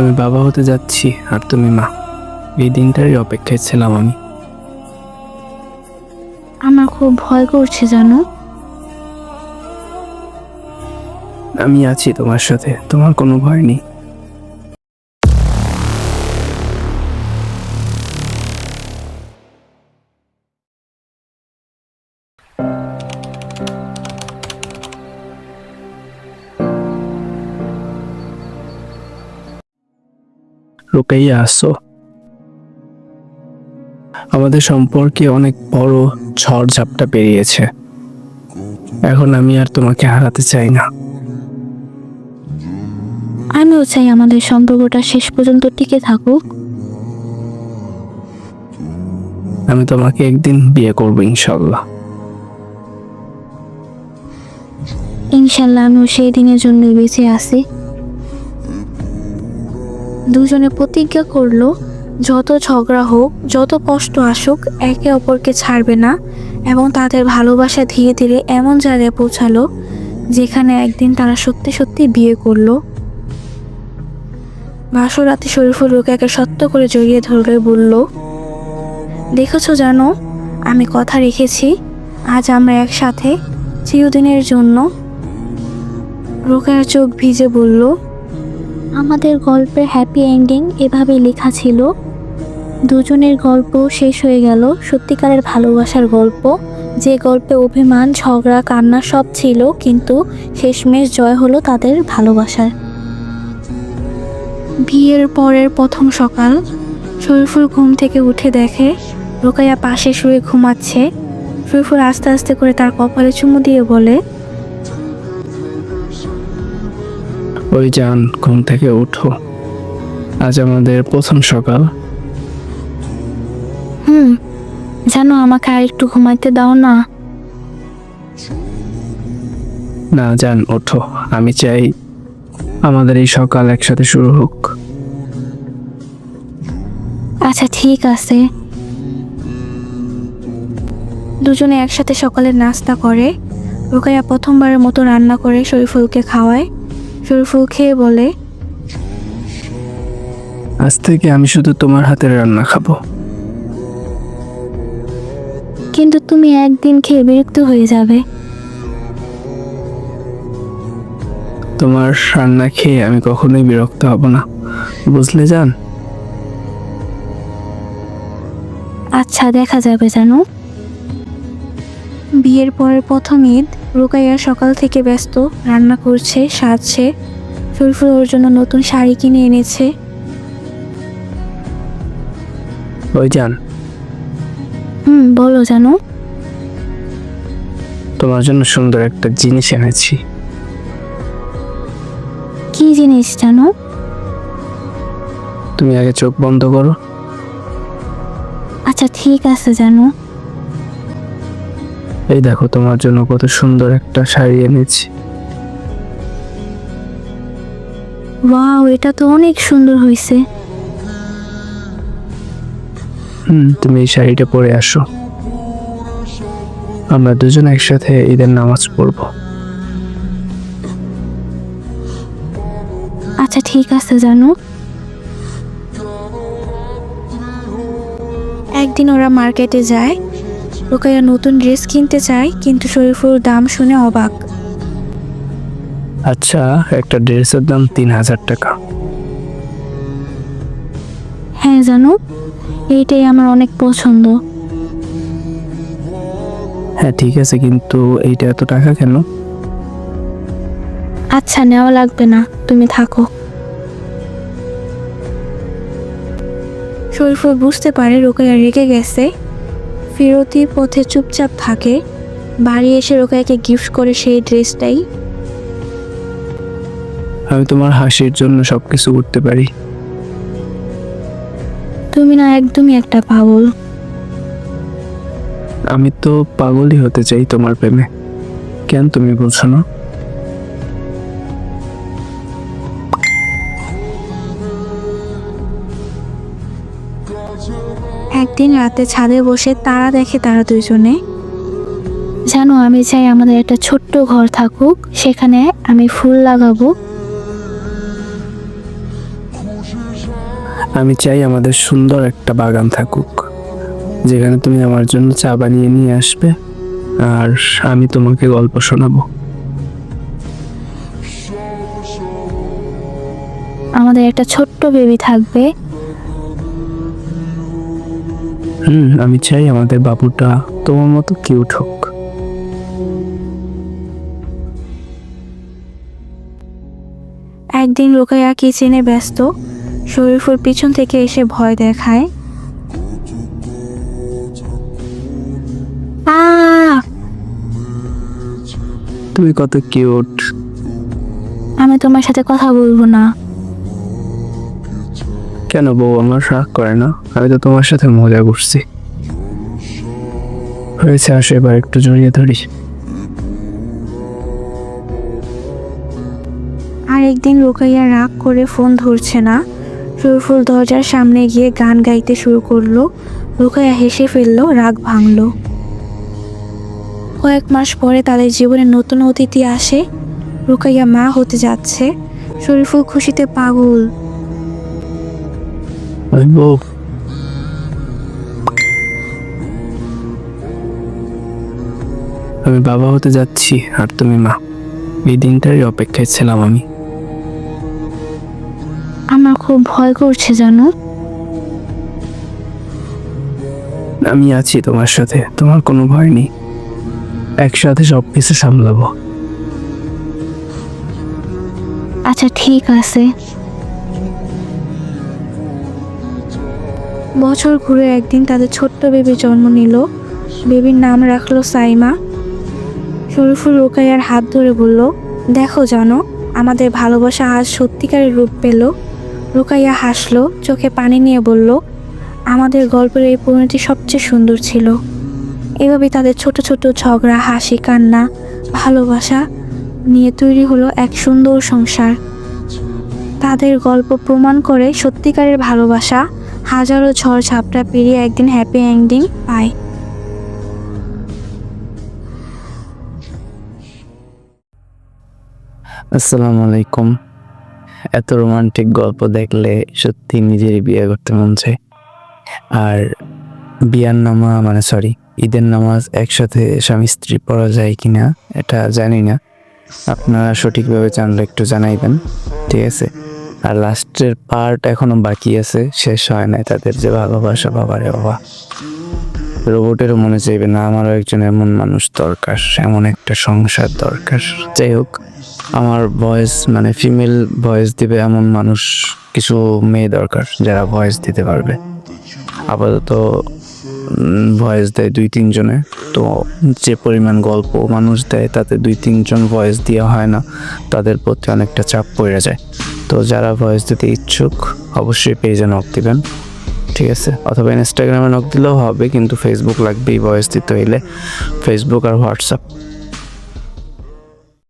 আমি বাবা হতে যাচ্ছি আর তুমি মা। এই দিনটারই অপেক্ষায় ছিলাম আমি। আমার খুব ভয় করছে জানো। আমি আছি তোমার সাথে তোমার কোনো ভয় নেই। রুকাইয়া আসো। আমাদের সম্পর্কে অনেক বড় ঝড় ঝাপটা পেরিয়েছে এখন আমি আর তোমাকে হারাতে চাই না। আমিও চাই আমাদের সম্পর্কটা শেষ পর্যন্ত টিকে থাকুক। আমি তোমাকে একদিন বিয়ে করব ইনশাল্লাহ ইনশাল্লাহ আমিও সেই দিনের জন্য বেঁচে আছি। দুজনে প্রতিজ্ঞা করল, যত ঝগড়া হোক, যত কষ্ট আসুক, একে অপরকে ছাড়বে না এবং তাদের ভালোবাসা ধীরে ধীরে এমন জায়গায় পৌঁছালো যেখানে একদিন তারা সত্যি সত্যি বিয়ে করল। বাসর রাতে শরীফুল রোকেয়াকে সত্য করে জড়িয়ে ধরে বলল, দেখেছ জানো, আমি কথা রেখেছি, আজ আমরা একসাথে চিরদিনের জন্য? রোকেয়ার চোখ ভিজে বলল আমাদের গল্পের হ্যাপি এন্ডিং এভাবে লেখা ছিল, দুজনের গল্প শেষ হয়ে গেল, সত্যিকারের ভালোবাসার গল্প। যে গল্পে অভিমান, ঝগড়া, কান্না সব ছিল, কিন্তু শেষমেশ জয় হলো তাদের ভালোবাসার। বিয়ের পরের প্রথম সকাল শরীফুল ঘুম থেকে উঠে দেখে রোকাইয়া পাশে শুয়ে ঘুমাচ্ছে। শরীফুল আস্তে আস্তে করে তার কপালে চুমু দিয়ে বলে ওই যান ঘুম থেকে উঠো। আজ আমাদের প্রথম সকাল। হুম জানো আমাকে আর একটু ঘুমাইতে দাও না। না যান ওঠো। আমি চাই আমাদের এই সকাল একসাথে শুরু হোক। আচ্ছা ঠিক আছে। দুজনে একসাথে সকালের নাস্তা করে রোকাইয়া প্রথমবারের মতো রান্না করে শরীফুলকে খাওয়ায়। শরীফুল খেয়ে বলে আজ থেকে আমি শুধু তোমার হাতের রান্না খাব। কিন্তু তুমি একদিন খেয়ে বিরক্ত হয়ে যাবে। তোমার রান্না খেয়ে আমি কখনোই বিরক্ত হব না। বুঝলে যান আচ্ছা দেখা যাবে জানো। বিয়ের পরের প্রথম ঈদ রুকাইয়া সকাল থেকে ব্যস্ত রান্না করছে সাজছে শরীফুল ওর জন্য নতুন শাড়ি কিনে এনেছে। ওই যান। হুম বলো জানো। তোমার জন্য সুন্দর একটা জিনিস এনেছি। কি জিনিস জানো? তুমি আগে চোখ বন্ধ করো। আচ্ছা ঠিক আছে জানো। এই দেখো তোমার জন্য কত সুন্দর একটা শাড়ি এনেছি। ওয়াও এটা তো অনেক সুন্দর হয়েছে। হুম তুমি এই শাড়িটা পরে আসো। আমরা দুজন একসাথে ঈদের নামাজ পড়ব। আচ্ছা ঠিক আছে জানো। একদিন ওরা মার্কেটে যায়। রোকাইয়া নতুন ড্রেস কিনতে চায় কিন্তু শরীফুর দাম শুনে অবাক। আচ্ছা একটা ড্রেসের দাম তিন হাজার টাকা। হ্যাঁ জানো এইটাই আমার অনেক পছন্দ। হ্যাঁ ঠিক আছে কিন্তু এইটা এত টাকা কেন? আচ্ছা নেওয়া লাগবে না তুমি থাকো। শরীফুল বুঝতে পারে রোকাইয়া রেগে গেছে। ফেরতির পথে চুপচাপ থাকে। বাড়ি এসে রোকাইকে গিফট করে সেই ড্রেসটাই। আমি তোমার হাসির জন্য সবকিছু করতে পারি। তুমি না একদমই একটা পাগল। আমি তো পাগলই হতে চাই তোমার প্রেমে। কেন তুমি বলছো না? একদিন রাতে ছাদে বসে তারা দেখে তারা দুজনে জানো আমি চাই আমাদের একটা ছোট্ট ঘর থাকুক সেখানে আমি ফুল লাগাবো। আমি চাই আমাদের সুন্দর একটা বাগান থাকুক যেখানে তুমি আমার জন্য চা বানিয়ে নিয়ে আসবে আর আমি তোমাকে গল্প শোনাবো। আমাদের একটা ছোট্ট বেবি থাকবে হুম আমি চাই আমাদের বাবুটা তোমার মতো কিউট হোক। একদিন রোকাইয়া কিচেনে ব্যস্ত শরীফুল পিছন থেকে এসে ভয় দেখায়! তুমি কত কিউট আমি তোমার সাথে কথা বলব না। কেন বউ আমার রাগ করে না? আমি তো তোমার সাথে মজা করছি। হয়েছে, আসো এবার একটু জড়িয়ে ধরি। আর একদিন রোকাইয়া রাগ করে ফোন ধরছে না। শরীফুল দরজার সামনে গিয়ে গান গাইতে শুরু করল। রোকাইয়া হেসে ফেলল, রাগ ভাঙলো। কয়েক মাস পরে তাদের জীবনে নতুন অতিথি আসে। রোকাইয়া মা হতে যাচ্ছে। শরীফুল খুশিতে পাগল। আমি বউ আমি বাবা হতে যাচ্ছি আর তুমি মা। এই দিনটারই অপেক্ষায় ছিলাম আমি। আমার খুব ভয় করছে জানো? আমি আছি তোমার সাথে তোমার কোনো ভয় নেই। একসাথে সব কিছু সামলাবো। আচ্ছা ঠিক আছে। বছর ঘুরে একদিন তাদের ছোট্ট বেবি জন্ম নিল। বেবির নাম রাখল সাইমা। শরীফুল রোকাইয়ার হাত ধরে বলল, দেখো জানো, আমাদের ভালোবাসা আজ সত্যিকারের রূপ পেল। রোকাইয়া হাসলো, চোখে পানি নিয়ে বলল, আমাদের গল্পের এই পরিণতি সবচেয়ে সুন্দর ছিল। এভাবে তাদের ছোট ছোট ঝগড়া, হাসি, কান্না, ভালোবাসা নিয়ে তৈরি হলো এক সুন্দর সংসার। তাদের গল্প প্রমাণ করে সত্যিকারের ভালোবাসা হাজারো ঝড় ঝাপটা পেরিয়ে একদিন হ্যাপি এন্ডিং পায় আসসালামু আলাইকুম। এত রোমান্টিক গল্প দেখলে সত্যি নিজেরই বিয়ে করতে মন চায়। আর বিয়ার নামা মানে সরি ঈদের নামাজ একসাথে স্বামী স্ত্রী পড়া যায় কিনা এটা জানি না। আপনারা সঠিকভাবে জানলে একটু জানাইবেন, ঠিক আছে? আর লাস্টের পার্ট এখনও বাকি আছে, শেষ হয় নাই তাদের যে ভালোবাসা, বাবারে বাবা। রোবটেরও মনে চাইবে না, আমারও একজন এমন মানুষ দরকার, এমন একটা সংসার দরকার। যাই হোক, আমার ভয়েস মানে ফিমেল ভয়েস দিবে এমন মানুষ কিছু মেয়ে দরকার যারা ভয়েস দিতে পারবে। আপাতত ভয়েস দেয় দুই, তিনজনে। তো যে পরিমাণ গল্প মানুষ দেয়, তাতে দুই, তিনজন ভয়েস দেওয়া হয় না। তাদের প্রতি অনেকটা চাপ পড়ে যায়। তো যারা ভয়েস দিতে ইচ্ছুক, অবশ্যই পেজে নক দিবেন। ঠিক আছে? অথবা ইনস্টাগ্রামে নক দিলেও হবে, কিন্তু ফেসবুক লাগবেই ভয়েস দিতে হইলে। ফেসবুক আর হোয়াটসঅ্যাপ